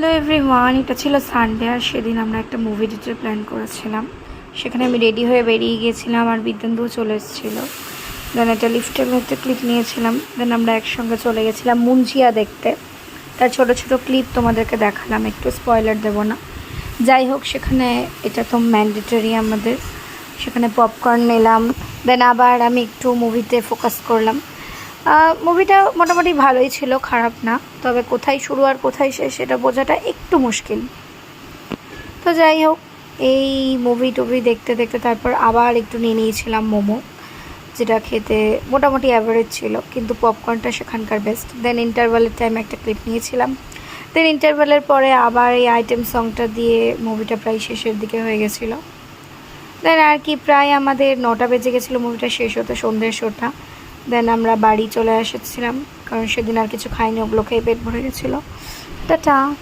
Hello everyone এটা ছিল Sunday আর সেদিন আমরা একটা মুভি ডিটের প্ল্যান করেছিলাম। সেখানে আমি রেডি হয়ে বেরিয়ে গিয়েছিলাম আর বিদ্যান্দুও চলে এসেছিল। দেন একটা লিফটের মধ্যে ক্লিপ নিয়েছিলাম। দেন আমরা একসঙ্গে চলে গেছিলাম মুঞ্জিয়া দেখতে। তার ছোট ছোট ক্লিপ তোমাদেরকে দেখালাম, একটু স্পয়লার দেবো না। যাই হোক, সেখানে এটা তো ম্যান্ডেটরি আমাদের। সেখানে পপকর্ন নিলাম। দেন আবার আমি একটু মুভিতে ফোকাস করলাম। মুভিটা মোটামুটি ভালোই ছিল, খারাপ না। তবে কোথায় শুরু আর কোথায় শেষ সেটা বোঝাটা একটু মুশকিল। তো যাই হোক, এই মুভি টুভি দেখতে দেখতে তারপর আবার একটু নিয়ে নিয়েছিলাম মোমো, যেটা খেতে মোটামুটি অ্যাভারেজ ছিল, কিন্তু পপকর্নটা সেখানকার বেস্ট দেন ইন্টারভালের টাইম একটা ক্লিপ নিয়েছিলাম। দেন ইন্টারভালের পরে আবার এই আইটেম সংটা দিয়ে মুভিটা প্রায় শেষের দিকে হয়ে গেছিল। দেন আর কি, প্রায় আমাদের নটা বেজে গেছিল মুভিটা শেষ হতে, সন্ধ্যের শোটা দেন আমরা বাড়ি চলে এসেছিলাম, কারণ সেদিন আর কিছু খাইনি, ওগুলো খেয়ে পেট ভরে গেছিল। টাটা!